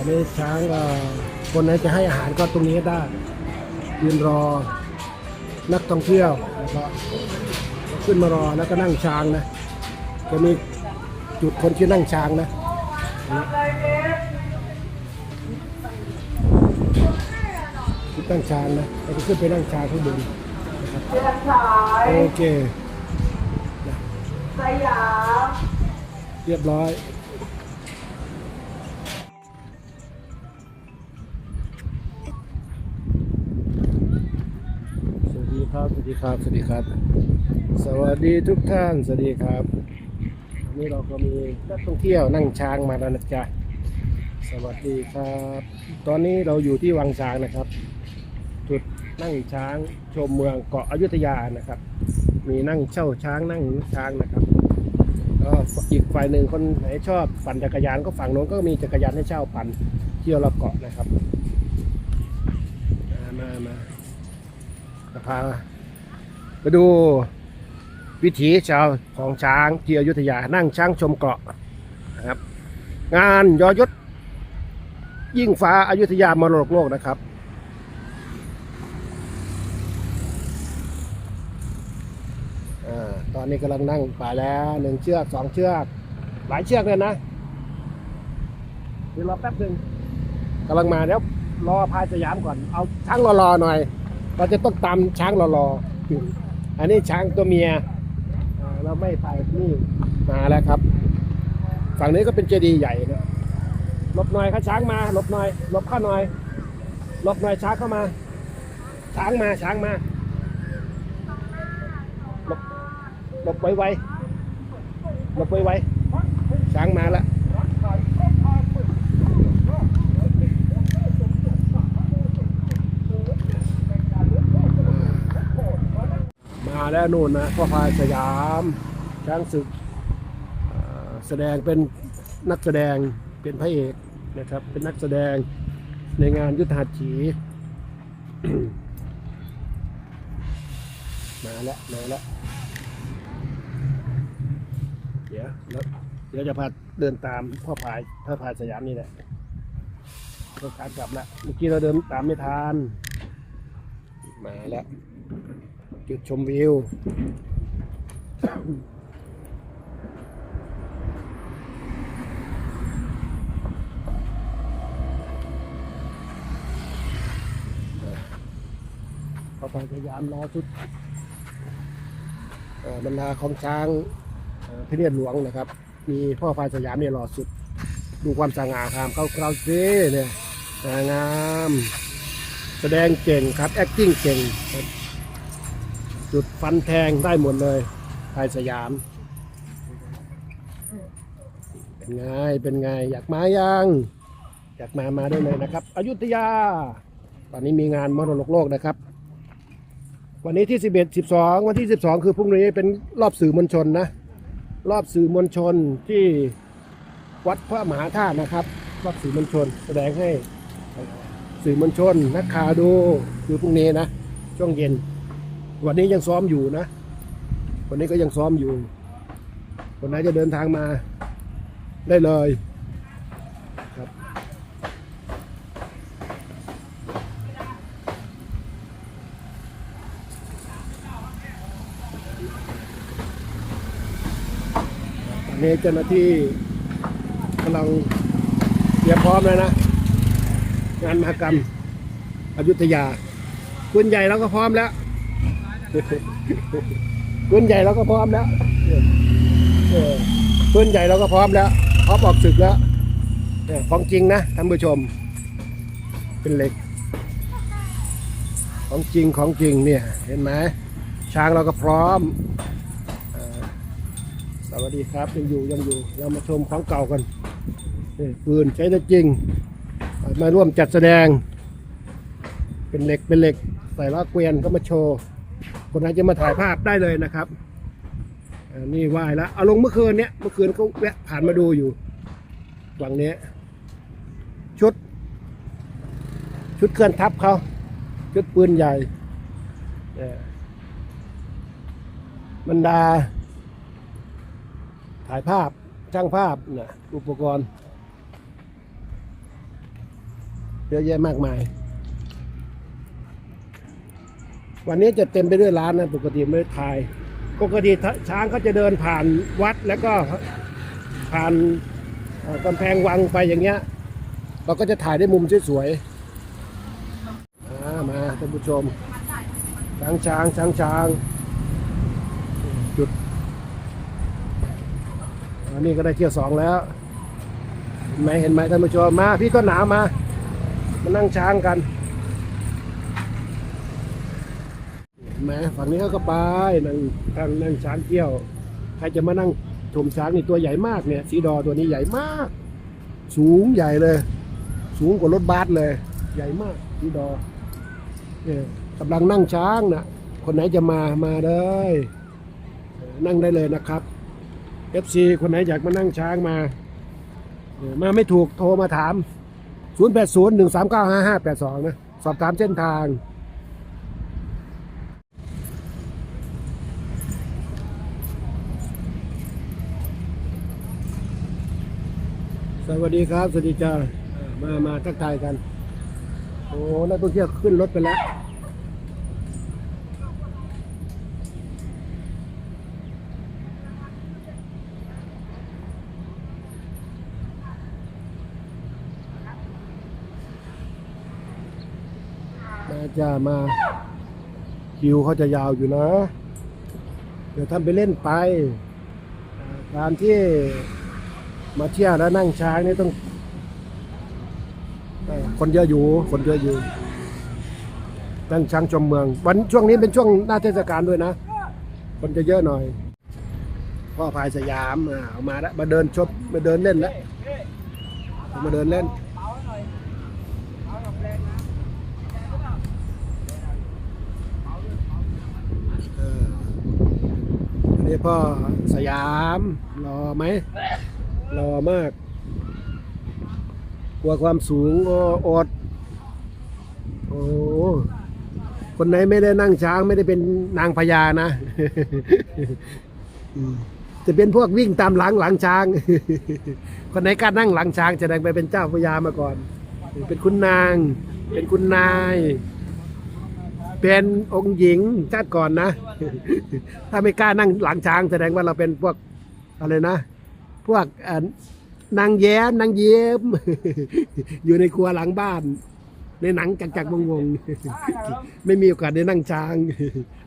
อันนี้ช้างเอ่อคนไหนจะให้อาหารก็ตรงนี้ได้ยืนรอนักท่องเที่ยวแล้วก็ขึ้นมารอแล้วก็นั่งช้างนะจะมีจุดคนที่นั่งช้างนะจุดนั่งช้างนะเราจะขึ้นไปนั่งช้างข้างบนนะครับเชียงรายโอเคสยามเรียบร้อย ครับ สวัสดีครับ สวัสดีครับ สวัสดีทุกท่าน สวัสดีครับวันนี้เราก็มีนักท่องเที่ยวนั่งช้างมาแล้วนะจ๊ะ สวัสดีครับ ตอนนี้เราอยู่ที่วังช้างนะครับ จุดนั่งช้างชมเมืองเกาะอยุธยานะครับ มีนั่งเช่าช้างนั่งช้างนะครับก็อีกฝ่ายหนึ่งคนไหนชอบปั่นจักรยานก็ฝั่งโน้นก็มีจักรยานให้เช่าปั่นเที่ยวรอบเกาะนะครับมามามาจะพาไปดูวิถีชาวของช้างที่อยุธยานั่งช้างชมเกาะนะครับ งานยอยศยิ่งฟ้าอายุธยามรดกโลกนะครับอตอนนี้กำลังนั่งป่าแล้วหนึ่งเชือกสองเชือก หลายเชือกเลยนะเดี๋ยวรอแป๊บหนึ่งกำลังมาแล้วรอพายสยามก่อน เอาช้างรอๆหน่อย เราจะต้องตามช้างรอๆอันนี้ช้างตัวเมียเราไม่ไปนี่มาแล้วครับ ฝั่งนี้ก็เป็นเจดีย์ใหญ่นะหลบหน่อยครับช้างมาหลบหน่อยหลบข้าหน่อยหลบหน่อยช้างเข้ามา ช้างมาช้างมาหลบหลบไวๆหลบไวๆช้างมาแล้วมา แล้วนู่นนะพ่อพายสยามช้างศึกแสดงเป็นนักแสดงเป็นพระเอกนะครับเป็นนักแสดงในงานยุทธหัตถีมาแล้วมาแล้วเดี๋ยวแล้วเดี๋ยวจะพาเดินตามพ่อพายพ่อพายสยามนี่แหละรถการกลับแล้วเมื่อกี้เราเดินตามไม่ทันมาแล้ว จุดชมวิวพ่อพยสยามรอชุดบรรดาของช้างพระเนียรหลวงนะครับ มีพ่อพายสยามเนี่ยหล่อสุด ดูความสง่างามเขาเราซิเนี่ยสง่างาม แสดงเก่งครับ acting เก่งครับ จุดฟันแทงได้หมดเลยพายสยาม เป็นไง เป็นไง อยากมายัง อยากมามาได้เลยนะครับ อยุธยา ตอนนี้มีงานมรดกโลกนะครับ วันนี้ที่ 11 12 วันที่ 12 คือพรุ่งนี้เป็นรอบสื่อมวลชนนะ รอบสื่อมวลชนที่วัดพระมหาธาตุนะครับ รอบสื่อมวลชน แสดงให้สื่อมวลชนนักข่าวดูคือพรุ่งนี้นะ ช่วงเย็น วันนี้ยังซ้อมอยู่นะ วันนี้ก็ยังซ้อมอยู่คนไหนจะเดินทางมาได้เลยครับ ตอนนี้เจ้าหน้าที่กำลังเตรียมพร้อมแล้วนะ งานมหกรรมอยุธยาคุณใหญ่เราก็พร้อมแล้ว คุณใหญ่เราก็พร้อมแล้วเออคุณใหญ่เราก็พร้อมแล้วพร้อมออกศึกแล้วของจริงนะท่านผู้ชม เป็นเหล็ก ของจริงของจริงเนี่ยเห็นไหมช้างเราก็พร้อมอสวัสดีครับยังอยู่ยังอยู่เรามาชมของเก่ากันนี่ปืนใช้ได้จริง มาร่วมจัดแสดง เป็นเหล็กเป็นเหล็กใส่ล้อเกวียนก็มาโชว์ คนไหนจะมาถ่ายภาพได้เลยนะครับนี่ไหวแล้วเอาลงเมื่อคืนเนี้ยเมื่อคืนเขาแวะผ่านมาดูอยู่ฝั่งนี้ชุด ชุดเคลื่อนทัพเขาชุดปืนใหญ่บรรดา ถ่ายภาพช่างภาพนะอุปกรณ์ เยอะแยะมากมาย วันนี้จะเต็มไปด้วยร้านนะปกติไม่ได้ถ่าย ปกติช้างเขาจะเดินผ่านวัดแล้วก็ผ่านกำแพงวังไปอย่างเงี้ย เราก็จะถ่ายได้มุมสวยๆอ่ามาท่านผู้ชม ช้างช้างช้างช้างจุดอันนี้ก็ได้เที่ยวสองแล้วเห็นไหมเห็นไหมท่านผู้ชมมา พี่ต้นหนามามานั่งช้างกัน เห็นไหมฝั่งนี้เขาก็ไปนั่งทางนั่งช้างเที่ยว ใครจะมานั่งชมช้างนี่ตัวใหญ่มากเนี่ยสีดอตัวนี้ใหญ่มาก สูงใหญ่เลย สูงกว่ารถบัสเลย ใหญ่มากสีดอเนี่ยกำลังนั่งช้างนะคนไหนจะมามาเลยนั่งได้เลยนะครับ FC คนไหนอยากมานั่งช้างมาเมาไม่ถูกโทรมาถาม 0 8 0 1 3 9 5 5 8 2 นะ สอบถามเส้นทาง วัสดีครับ สวัสดีจ้ามา มาทักทายกัน โอ้ นักท่องเที่ยวขึ้นรถไปแล้ว มาจ้ามา คิวเขาจะยาวอยู่นะ เดี๋ยวทำไปเล่นไปอ่าการที่ มาเที่ยวแล้วนั่งช้างนี่ต้องคนเยอะอยู่ คนเยอะอยู่ นั่งช้างชมเมือง วันช่วงนี้เป็นช่วงหน้าเทศกาลด้วยนะ คนจะเยอะหน่อย พ่อพายสยามอ่าเอามาแล้วมาเดินชมมาเดินเล่นแล้ว มาเดินเล่นนนี้พ่อสยามรอไหม รอมาก กลัวความสูงก็อด โอ้คนไหนไม่ได้นั่งช้างไม่ได้เป็นนางพญานะ จะเป็นพวกวิ่งตามหลังหลังช้าง คนไหนกล้านั่งหลังช้างจะได้ไปเป็นเจ้าพญามาก่อน เป็นคุณนาง เป็นคุณนาย เป็นองค์หญิงชาติก่อนนะ ถ้าไม่กล้านั่งหลังช้างแสดงว่าเราเป็นพวกอะไรนะ พวกเอ่อนางแย้มนางเย้มอยู่ในครัวหลังบ้าน ในหนังจักจักวงวงๆไม่มีโอกาสได้นั่งช้าง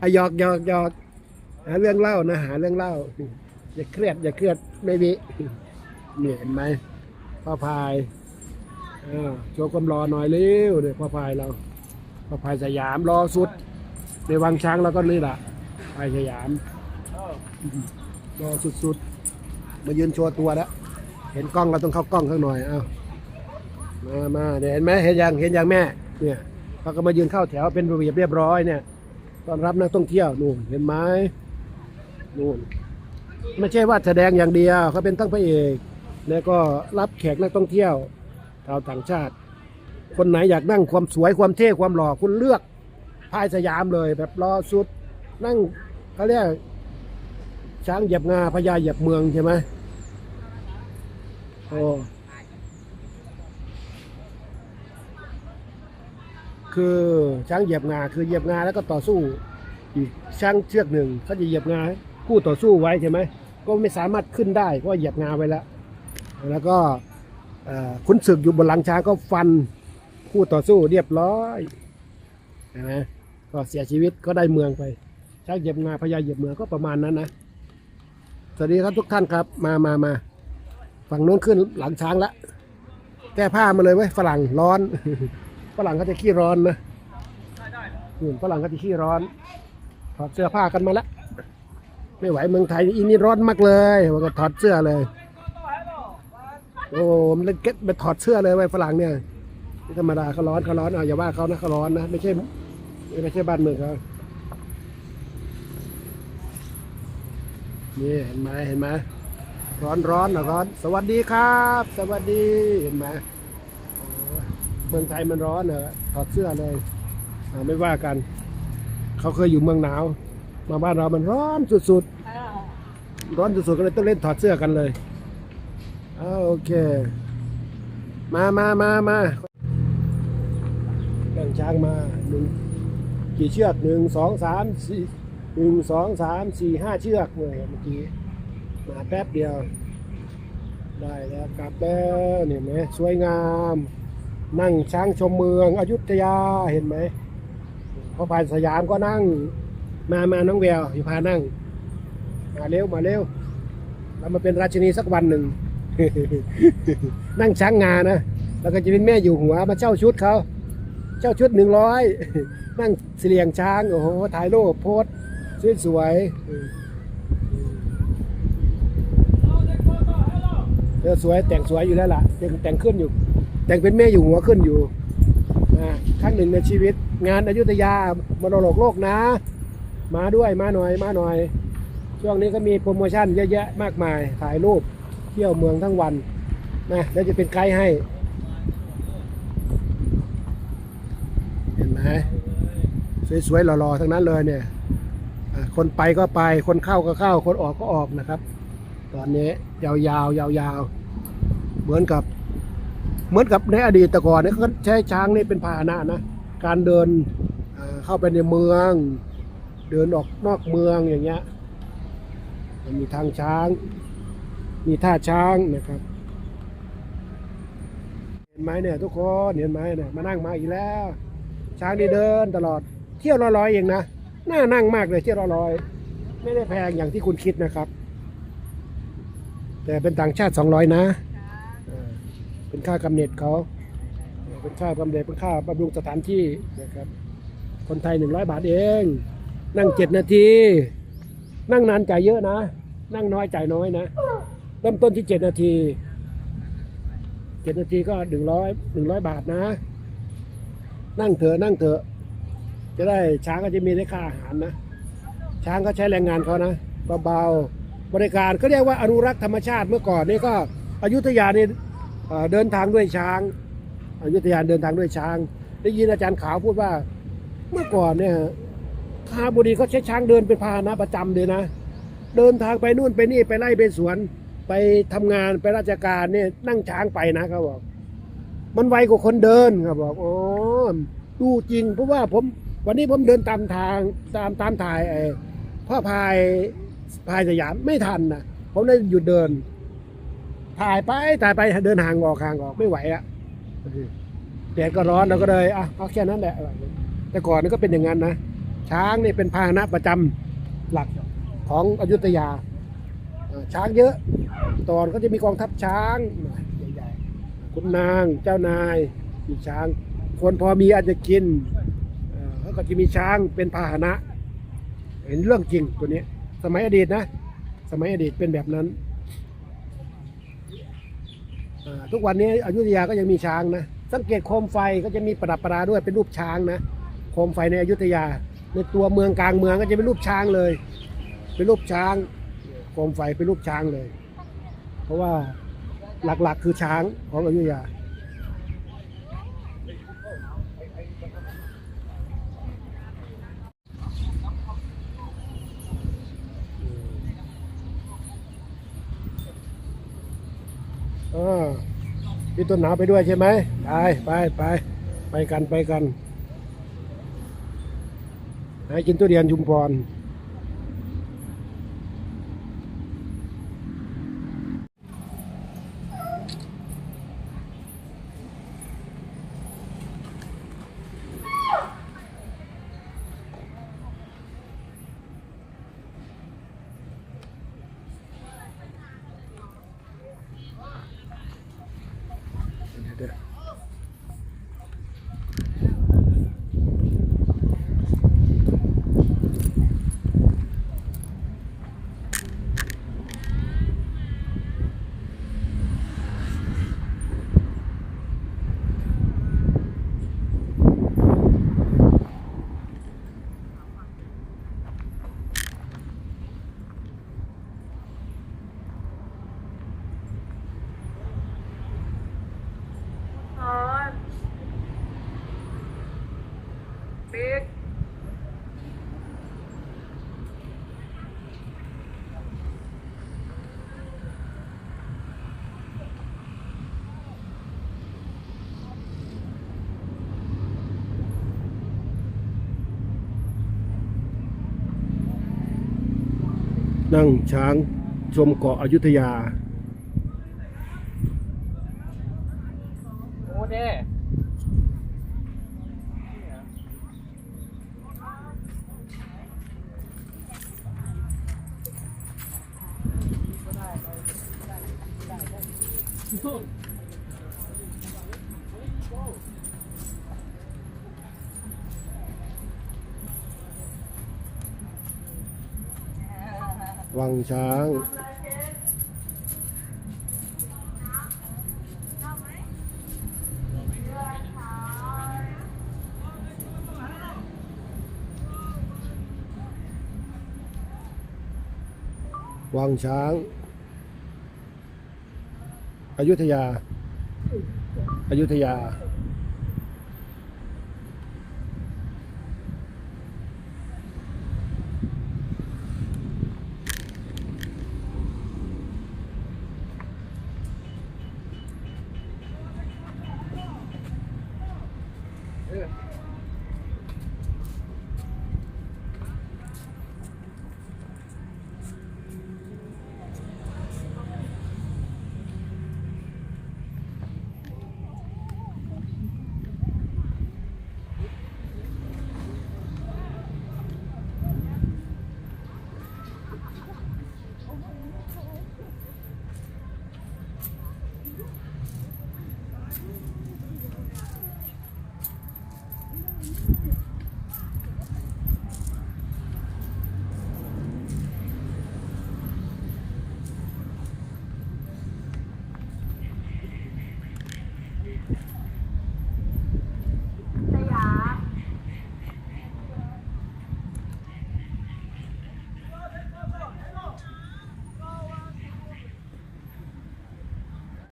อะหยอกหยอกหยอกหาเรื่องเล่านะหาเรื่องเล่า อย่าเครียดอย่าเครียดไม่มีเนี่ยเห็นไหมพ่อพายอ้าวโชว์ความรอหน่อยเร็วเนี่ยพ่อพายเราพระพายสยามรอสุด ในวังช้างแล้วก็นี่แหละพายสยามรอสุดๆ มายืนโชว์ตัวแล้วเห็นกล้องเราต้องเข้ากล้องข้างหน่อยเอามามาเนี่ยเห็นไหมเห็นยังเห็นยังแม่ เนี่ยเขาก็มายืนเข้าแถวเป็นระเบียบเรียบร้อยเนี่ยต้อนรับนักท่องเที่ยวนู่นเห็นไหมนู่นไม่ใช่ว่าแสดงอย่างเดียวเขาเป็นทั้งพระเอกแล้วก็รับแขกนักท่องเที่ยวชาวต่างชาติ คนไหนอยากนั่งความสวยความเท่ความหล่อคุณเลือกพายสยามเลยแบบรอสุด นั่งเขาเรียก ช้างเหยียบงาพญาเหยียบเมืองใช่ไหมโอ้คือช้างเหยียบงาคือเหยียบงาแล้วก็ต่อสู้ อีกช้างเชือกหนึ่งเขาจะเหยียบงาคู่ต่อสู้ไว้ใช่ไหมก็ไม่สามารถขึ้นได้เพราะเหยียบงาไว้แล้วแล้วก็เอ่อขุนศึกอยู่บนหลังช้างก็ฟันคู่ต่อสู้เรียบร้อยนะก็เสียชีวิตก็ได้เมืองไปช้างเหยียบงาพญาเหยียบเมืองก็ประมาณนั้นนะ สวัสดีครับทุกท่านครับ มามามาฝั่งโน้นขึ้นหลังช้างละแก้ผ้ามาเลยไว้ยฝรั่งร้อน ฝรั่งเขาจะขี้ร้อนนะนู่ฝรั่งเขาจะขี้ร้อนถอดเสื้อผ้ากันมาแล้วไม่ไหวเมืองไทยอีนี่ร้อนมากเลยมันก็ถอดเสื้อเลย โอ้มันเล่นเก็ตไปถอดเสื้อเลยไว้ฝรั่งเนี่ยธรรมดาเขาร้อนเขาร้อนเอาอย่าว่าเขานะเขาร้อนนะไม่ใช่ไม่ใช่บ้านเมืองเขา นี่เห็นไหมเห็นไหมร้อนร้อนนะร้อน สวัสดีครับ สวัสดีเห็นไหมโอ้เมืองไทยมันร้อนเหรอถอดเสื้อเลยอ่าไม่ว่ากัน เขาเคยอยู่เมืองหนาว มาบ้านเรามันร้อนสุดๆร้อนสุดๆก็เลยต้องเล่นถอดเสื้อกันเลยอ่าโอเค มามามามานั่งช้างมาหนึ่งกี่เชือกหนึ่งสองสามสี่ หนึ่งสองสามสี่ห้าเชือกเมื่อเมื่อกี้มาแป๊บเดียว ได้แล้วกลับแล้วเนี่ยเห็นไหมสวยงาม นั่งช้างชมเมืองอยุธยาเห็นไหมพอผ่านสยามก็นั่ง มามาน้องแววอยู่พานั่ง มาเร็วมาเร็วเรามาเป็นราชินีสักวันหนึ่ง นั่งช้างงานะแล้วก็จะเป็นแม่อยู่หัวมาเช่าชุดเขา เช่าชุดหนึ่งร้อยนั่งเสลียงช้าง โอ้โหถ่ายรูปโพส สวยเออเออสวยแต่งสวยอยู่แล้วล่ะแต่งแต่งขึ้นอยู่ แต่งเป็นแม่อยู่หัวขึ้นอยู่อ่าครั้งหนึ่งในชีวิต งานอายุธยามรดกโลกนะ มาด้วยมาหน่อยมาหน่อย ช่วงนี้ก็มีโปรโมชั่นเยอะแยะมากมายถ่ายรูปเที่ยวเมืองทั้งวันนะแล้วจะเป็นไกด์ให้ เห็นไหมสวยๆหล่อๆทั้งนั้นเลยเนี่ย คนไปก็ไป คนเข้าก็เข้า คนออกก็ออกนะครับ ตอนนี้ยาวๆยาวๆ เหมือนกับ เหมือนกับในอดีตแต่ก่อนเนี่ยเขาใช้ช้างนี่เป็นพาหนะนะ การเดินเข้าไปในเมือง เดินออกนอกเมืองอย่างเงี้ยมันมีทางช้าง มีท่าช้างนะครับ เห็นไหมเนี่ยทุกคนเห็นไหมเนี่ยมานั่งมาอีกแล้ว ช้างนี่เดินตลอด เที่ยวละร้อยๆเองนะ น่านั่งมากเลยเที่ยวละร้อยไม่ได้แพงอย่างที่คุณคิดนะครับ แต่เป็นต่างชาติสองร้อยนะ เป็นค่ากำเนิดเขาเออเป็นค่ากำเนิดเป็นค่าบำรุงสถานที่นะครับ คนไทยหนึ่งร้อยบาทเอง นั่งเจ็ดนาที นั่งนานจ่ายเยอะนะ นั่งน้อยจ่ายน้อยนะ เริ่มต้นที่เจ็ดนาทีเจ็ดนาทีก็หนึ่งร้อยหนึ่งร้อยบาทนะ นั่งเถอะนั่งเถอะ จะได้ช้างก็จะมีได้ค่าอาหารนะ ช้างก็ใช้แรงงานเขานะเบาๆบริการก็เรียกว่าอนุรักษ์ธรรมชาติเมื่อก่อนนี่ก็อยุธยานี่เดินทางด้วยช้างอยุธยาเดินทางด้วยช้าง ได้ยินอาจารย์ขาวพูดว่าเมื่อก่อนเนี่ยคาบุรีเขาใช้ช้างเดินเป็นพาหนะประจำเลยนะ เดินทางไปนู่นไปนี่ไปไล่ไปสวน ไปทำงานไปราชการเนี่ยนั่งช้างไปนะเขาบอก มันไวกว่าคนเดินครับบอกอ๋อดูจริงเพราะว่าผม วันนี้ผมเดินตามทางตามตามถ่ายไอ้พ่อพายพายสยามไม่ทันนะผมเลยหยุดเดิน ถ่ายไปถ่ายไปเดินห่างออกห่างออกไม่ไหวอะแดดก็ร้อนเราก็เลยอะเอาแค่นั้นแหละแต่ก่อนนี่ก็เป็นอย่างนั้นนะช้างนี่เป็นพาหนะประจำหลักของอยุธยาช้างเยอะ ตอนก็จะมีกองทัพช้างใหญ่ๆคุณนางเจ้านายมีช้างคนพอมีอาจจะกิน ก็จะมีช้างเป็นพาหนะ เห็นเรื่องจริงตัวนี้ สมัยอดีตนะ สมัยอดีตเป็นแบบนั้น ทุกวันนี้อยุธยาก็ยังมีช้างนะ สังเกตโคมไฟก็จะมีประดับประดาด้วยเป็นรูปช้างนะ โคมไฟในอยุธยา ในตัวเมืองกลางเมืองก็จะเป็นรูปช้างเลย เป็นรูปช้าง โคมไฟเป็นรูปช้างเลย เพราะว่าหลักๆคือช้างของอยุธยา พี่ต้นหนาวไปด้วยใช่ไหมไปไปไปไปกันไปกันหากินทุเรียนชุมพรเดี๋ยวเดี๋ยว นั่งช้างชมเกาะอยุธยา โอ้เด้ วังช้างวังช้าง อยุธยา อยุธยา